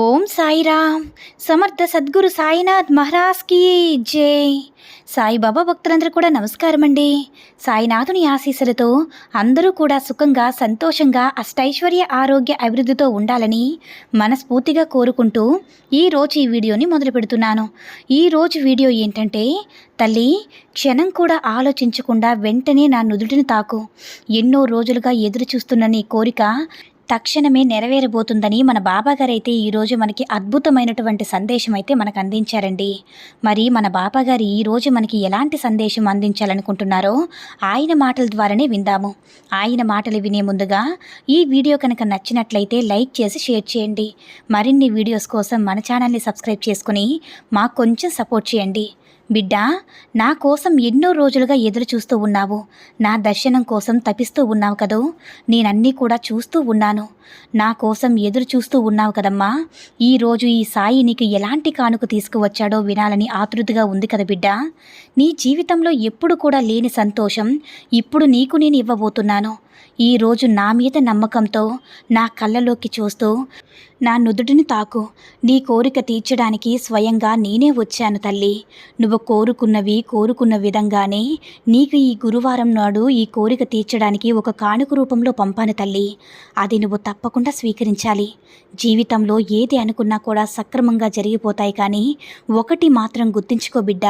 Om Sairam. Samarth Sadguru Sainath మహారాజ్కి జై. సాయిబాబా భక్తులందరూ కూడా నమస్కారం అండి సాయినాథుని ఆశీస్సులతో అందరూ కూడా సుఖంగా సంతోషంగా అష్టైశ్వర్య ఆరోగ్య అభివృద్ధితో ఉండాలని మనస్ఫూర్తిగా కోరుకుంటూ ఈరోజు ఈ వీడియోని మొదలు పెడుతున్నాను. ఈరోజు వీడియో ఏంటంటే తల్లి క్షణం కూడా ఆలోచించకుండా వెంటనే నా నుదుటిని తాకు. ఎన్నో రోజులుగా ఎదురు చూస్తున్న నీ కోరిక తక్షణమే నెరవేరబోతుందని మన బాబాగారైతే ఈరోజు మనకి అద్భుతమైనటువంటి సందేశం అయితే మనకు అందించారండి. మరి మన బాబాగారు ఈరోజు మనకి ఎలాంటి సందేశం అందించాలనుకుంటున్నారో ఆయన మాటల ద్వారానే విందాము. ఆయన మాటలు వినే ముందుగా ఈ వీడియో కనుక నచ్చినట్లయితే లైక్ చేసి షేర్ చేయండి. మరిన్ని వీడియోస్ కోసం మన ఛానల్ని సబ్స్క్రైబ్ చేసుకుని మాకు కొంచెం సపోర్ట్ చేయండి. బిడ్డా నా కోసం ఎన్నో రోజులుగా ఎదురు చూస్తూ ఉన్నావు. నా దర్శనం కోసం తపిస్తూ ఉన్నావు కదూ? నేనన్నీ కూడా చూస్తూ ఉన్నాను. నా కోసం ఎదురు చూస్తూ ఉన్నావు కదమ్మా. ఈరోజు ఈ సాయి నీకు ఎలాంటి కానుక తీసుకువచ్చాడో వినాలని ఆతృతగా ఉంది కదా బిడ్డ. నీ జీవితంలో ఎప్పుడు కూడా లేని సంతోషం ఇప్పుడు నీకు నేను ఇవ్వబోతున్నాను. ఈరోజు నా మీద నమ్మకంతో నా కళ్ళలోకి చూస్తూ నా నుదుటిని తాకు నీ కోరిక తీర్చడానికి స్వయంగా నేనే వచ్చాను తల్లి. నువ్వు కోరుకున్నవి కోరుకున్న విధంగానే నీకు ఈ గురువారం నాడు ఈ కోరిక తీర్చడానికి ఒక కానుక రూపంలో పంపాను తల్లి. అది నువ్వు తప్పకుండా స్వీకరించాలి. జీవితంలో ఏది అనుకున్నా కూడా సక్రమంగా జరిగిపోతాయి కానీ ఒకటి మాత్రం గుర్తుంచుకో బిడ్డ.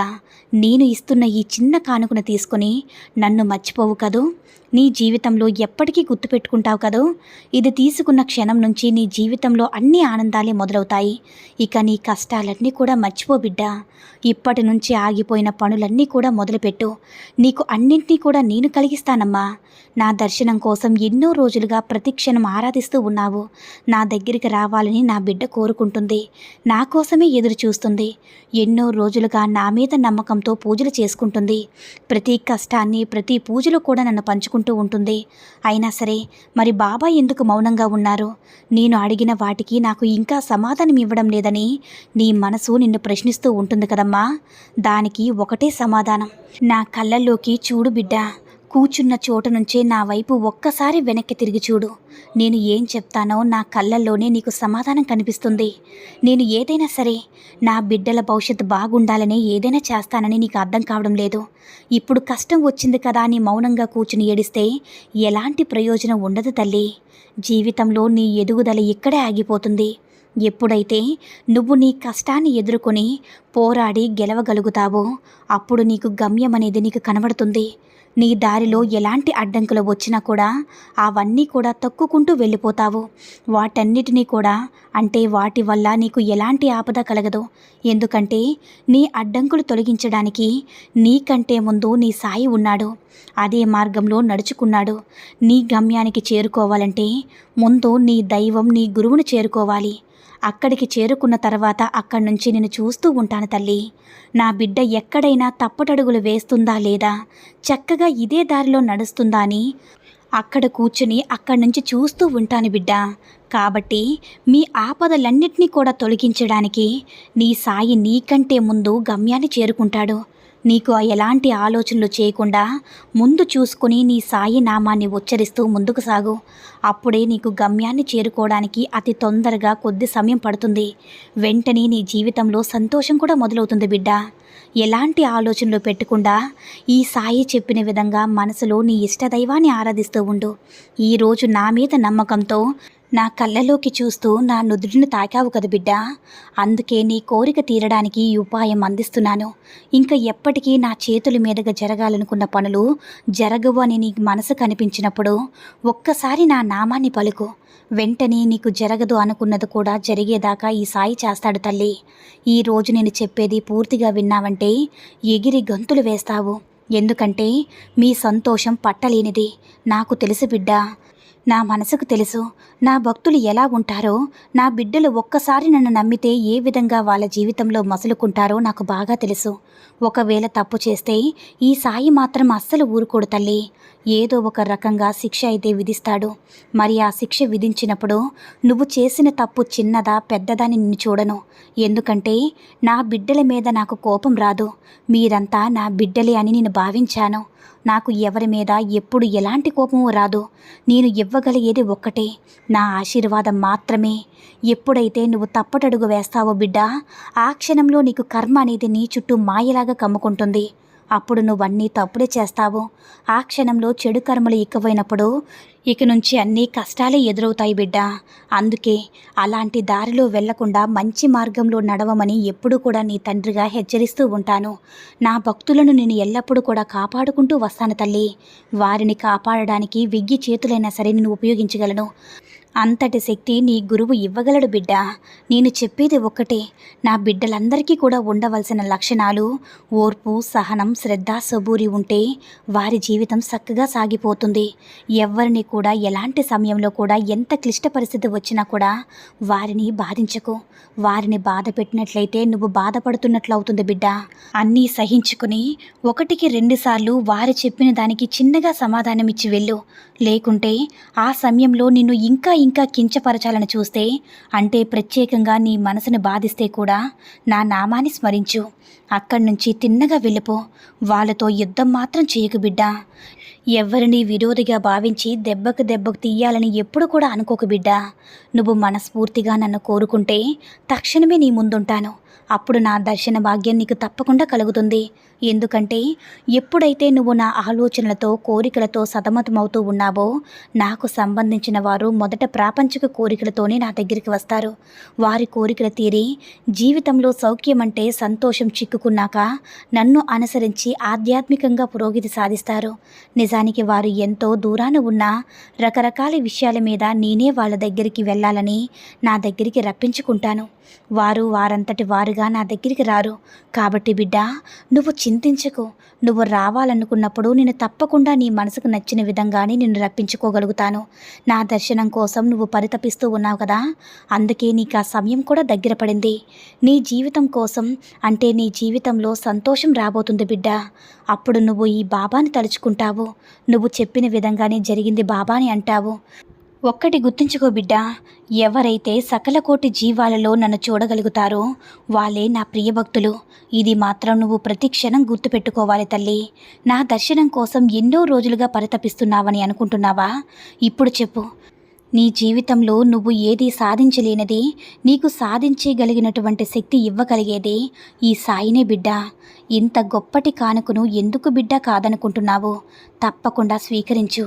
నేను ఇస్తున్న ఈ చిన్న కానుకను తీసుకొని నన్ను మర్చిపోవు కదూ? నీ జీవితంలో ఎప్పటికీ గుర్తుపెట్టుకుంటావు కదూ? ఇది తీసుకున్న క్షణం నుంచి నీ జీవితంలో అన్ని ఆనందాలే మొదలవుతాయి. ఇక నీ కష్టాలన్నీ కూడా మర్చిపో బిడ్డ. ఇప్పటి నుంచి ఆగిపోయిన పనులన్నీ కూడా మొదలుపెట్టు. నీకు అన్నింటినీ కూడా నేను కలిగిస్తానమ్మా. నా దర్శనం కోసం ఎన్నో రోజులుగా ప్రతిక్షణం ఆరాధిస్తూ ఉన్నావు. నా దగ్గరికి రావాలని నా బిడ్డ కోరుకుంటుంది. నా కోసమే ఎదురు చూస్తుంది. ఎన్నో రోజులుగా నా మీద నమ్మకంతో పూజలు చేసుకుంటుంది. ప్రతి కష్టాన్ని ప్రతి పూజలో కూడా నన్ను అనుకుంటూ ఉంటుంది. అయినా సరే మరి బాబా ఎందుకు మౌనంగా ఉన్నారు? నేను అడిగిన వాటికి నాకు ఇంకా సమాధానం ఇవ్వడం లేదని నీ మనసు నిన్ను ప్రశ్నిస్తూ ఉంటుంది కదమ్మా. దానికి ఒకటే సమాధానం. నా కళ్ళల్లోకి చూడు బిడ్డ కూర్చున్న చోట నుంచే నా వైపు ఒక్కసారి వెనక్కి తిరిగి చూడు. నేను ఏం చెప్తానో నా కళ్ళల్లోనే నీకు సమాధానం కనిపిస్తుంది. నేను ఏదైనా సరే నా బిడ్డల భవిష్యత్తు బాగుండాలని ఏదైనా చేస్తానని నీకు అర్థం కావడం లేదు. ఇప్పుడు కష్టం వచ్చింది కదా అని మౌనంగా కూర్చుని ఏడిస్తే ఎలాంటి ప్రయోజనం ఉండదు తల్లి. జీవితంలో నీ ఎదుగుదల ఇక్కడే ఆగిపోతుంది. ఎప్పుడైతే నువ్వు నీ కష్టాన్ని ఎదుర్కొని పోరాడి గెలవగలుగుతావో అప్పుడు నీకు గమ్యం అనేది నీకు కనబడుతుంది. నీ దారిలో ఎలాంటి అడ్డంకులు వచ్చినా కూడా అవన్నీ కూడా తొక్కుకుంటూ వెళ్ళిపోతావు. వాటన్నిటినీ కూడా అంటే వాటి వల్ల నీకు ఎలాంటి ఆపద కలగదు. ఎందుకంటే నీ అడ్డంకులు తొలగించడానికి నీకంటే ముందు నీ సాయి ఉన్నాడు. అదే మార్గంలో నడుచుకున్నాడు. నీ గమ్యానికి చేరుకోవాలంటే ముందు నీ దైవం నీ గురువును చేరుకోవాలి. అక్కడికి చేరుకున్న తర్వాత అక్కడి నుంచి నేను చూస్తూ ఉంటాను తల్లి. నా బిడ్డ ఎక్కడైనా తప్పటడుగులు వేస్తుందా లేదా? చక్కగా ఇదే దారిలో నడుస్తుందా అని అక్కడ కూర్చుని అక్కడి నుంచి చూస్తూ ఉంటాను బిడ్డ. కాబట్టి మీ ఆపదలన్నింటినీ కూడా తొలగించడానికి నీ సాయి నీకంటే ముందు గమ్యాన్ని చేరుకుంటాడు. నీకు ఎలాంటి ఆలోచనలు చేయకుండా ముందు చూసుకుని నీ సాయి నామాన్ని ఉచ్చరిస్తూ ముందుకు సాగు. అప్పుడే నీకు గమ్యాన్ని చేరుకోవడానికి అతి తొందరగా కొద్ది సమయం పడుతుంది. వెంటనే నీ జీవితంలో సంతోషం కూడా మొదలవుతుంది బిడ్డ. ఎలాంటి ఆలోచనలు పెట్టకుండా ఈ సాయి చెప్పిన విధంగా మనసులో నీ ఇష్టదైవాన్ని ఆరాధిస్తూ ఉండు. ఈరోజు నా మీద నమ్మకంతో నా కళ్ళలోకి చూస్తూ నా నుదుడిని తాకావు కదా బిడ్డ. అందుకే నీ కోరిక తీరడానికి ఈ ఉపాయం అందిస్తున్నాను. ఇంకా ఎప్పటికీ నా చేతుల మీదుగా జరగాలనుకున్న పనులు జరగవు అని నీ మనసు కనిపించినప్పుడు ఒక్కసారి నా నామాన్ని పలుకు. వెంటనే నీకు జరగదు అనుకున్నది కూడా జరిగేదాకా ఈ సాయి చేస్తాడు తల్లి. ఈ రోజు నేను చెప్పేది పూర్తిగా విన్నావంటే ఎగిరి గంతులు వేస్తావు. ఎందుకంటే మీ సంతోషం పట్టలేనిది. నాకు తెలుసు బిడ్డ నా మనసుకు తెలుసు. నా భక్తులు ఎలా ఉంటారో నా బిడ్డలు ఒక్కసారి నన్ను నమ్మితే ఏ విధంగా వాళ్ళ జీవితంలో మసులుకుంటారో నాకు బాగా తెలుసు. ఒకవేళ తప్పు చేస్తే ఈ సాయి మాత్రం అస్సలు ఊరుకోడు తల్లి. ఏదో ఒక రకంగా శిక్ష అయితే విధిస్తాడు. మరి ఆ శిక్ష విధించినప్పుడు నువ్వు చేసిన తప్పు చిన్నదా పెద్దదని నిన్ను చూడను. ఎందుకంటే నా బిడ్డల మీద నాకు కోపం రాదు. మీరంతా నా బిడ్డలే అని నేను భావించాను. నాకు ఎవరి మీద ఎప్పుడు ఎలాంటి కోపము రాదు. నేను ఇవ్వగలిగేది ఒక్కటే. నా ఆశీర్వాదం మాత్రమే. ఎప్పుడైతే నువ్వు తప్పటడుగు వేస్తావో బిడ్డ ఆ క్షణంలో నీకు కర్మ అనేది నీ చుట్టూ మాయలాగా కమ్ముకుంటుంది. అప్పుడు నువ్వన్నీ తప్పుడే చేస్తావు. ఆ క్షణంలో చెడు కర్మలు ఎక్కువైనప్పుడు ఇక నుంచి అన్ని కష్టాలే ఎదురవుతాయి బిడ్డ. అందుకే అలాంటి దారిలో వెళ్ళకుండా మంచి మార్గంలో నడవమని ఎప్పుడూ కూడా నీ తండ్రిగా హెచ్చరిస్తూ ఉంటాను. నా భక్తులను నేను ఎల్లప్పుడూ కూడా కాపాడుకుంటూ వస్తాను తల్లి. వారిని కాపాడడానికి విగ్గి చేతులైనా సరే నేను ఉపయోగించగలను. అంతటి శక్తి నీ గురువు ఇవ్వగలడు బిడ్డ. నేను చెప్పేది ఒక్కటే నా బిడ్డలందరికీ కూడా ఉండవలసిన లక్షణాలు ఓర్పు సహనం శ్రద్ధ సబూరి ఉంటే వారి జీవితం చక్కగా సాగిపోతుంది. ఎవరిని కూడా ఎలాంటి సమయంలో కూడా ఎంత క్లిష్ట పరిస్థితి వచ్చినా కూడా వారిని బాధించకు. వారిని బాధ పెట్టినట్లయితే నువ్వు బాధపడుతున్నట్లు అవుతుంది బిడ్డ. అన్నీ సహించుకుని ఒకటికి రెండుసార్లు వారు చెప్పిన దానికి చిన్నగా సమాధానం ఇచ్చి వెళ్ళు. లేకుంటే ఆ సమయంలో నిన్ను ఇంకా ఇంకా కించపరచాలని చూస్తే అంటే ప్రత్యేకంగా నీ మనసును బాధిస్తే కూడా నా నామాన్ని స్మరించు. అక్కడి నుంచి తిన్నగా వెళ్ళిపో. వాళ్ళతో యుద్ధం మాత్రం చేయకు బిడ్డా. ఎవరిని విరోధిగా భావించి దెబ్బకు దెబ్బకు తీయాలని ఎప్పుడు కూడా అనుకోకు బిడ్డ. నువ్వు మనస్ఫూర్తిగా నన్ను కోరుకుంటే తక్షణమే నీ ముందుంటాను. అప్పుడు నా దర్శన భాగ్యం నీకు తప్పకుండా కలుగుతుంది. ఎందుకంటే ఎప్పుడైతే నువ్వు నా ఆలోచనలతో కోరికలతో సతమతమవుతూ ఉన్నావో నాకు సంబంధించిన వారు మొదట ప్రాపంచిక కోరికలతోనే నా దగ్గరికి వస్తారు. వారి కోరికలు తీరి జీవితంలో సౌఖ్యం అంటే సంతోషం చిక్కుకున్నాక నన్ను అనుసరించి ఆధ్యాత్మికంగా పురోగతి సాధిస్తారు. నిజానికి వారు ఎంతో దూరాన ఉన్న రకరకాల విషయాల మీద నేనే వాళ్ళ దగ్గరికి వెళ్ళాలని నా దగ్గరికి రప్పించుకుంటాను. వారు వారంతటి వారుగా నా దగ్గరికి రారు. కాబట్టి బిడ్డ నువ్వు చింతించకు. నువ్వు రావాలనుకున్నప్పుడు నేను తప్పకుండా నీ మనసుకు నచ్చిన విధంగానే నిన్ను రప్పించుకోగలుగుతాను. నా దర్శనం కోసం నువ్వు పరితపిస్తూ ఉన్నావు కదా? అందుకే నీకు ఆ సమయం కూడా దగ్గర పడింది. నీ జీవితం కోసం అంటే నీ జీవితంలో సంతోషం రాబోతుంది బిడ్డ. అప్పుడు నువ్వు ఈ బాబాని తలుచుకుంటావు. నువ్వు చెప్పిన విధంగానే జరిగింది బాబా అని అంటావు. ఒక్కటి గుర్తుంచుకో బిడ్డ ఎవరైతే సకల కోటి జీవాలలో నన్ను చూడగలుగుతారో వాళ్ళే నా ప్రియభక్తులు ఇది మాత్రం నువ్వు ప్రతి క్షణం గుర్తుపెట్టుకోవాలి తల్లి. నా దర్శనం కోసం ఎన్నో రోజులుగా పరితపిస్తున్నావని అనుకుంటున్నావా? ఇప్పుడు చెప్పు నీ జీవితంలో నువ్వు ఏది సాధించలేనిది నీకు సాధించగలిగినటువంటి శక్తి ఇవ్వగలిగేది ఈ సాయినే బిడ్డ. ఇంత గొప్పటి కానుకను ఎందుకు బిడ్డ కాదనుకుంటున్నావు? తప్పకుండా స్వీకరించు.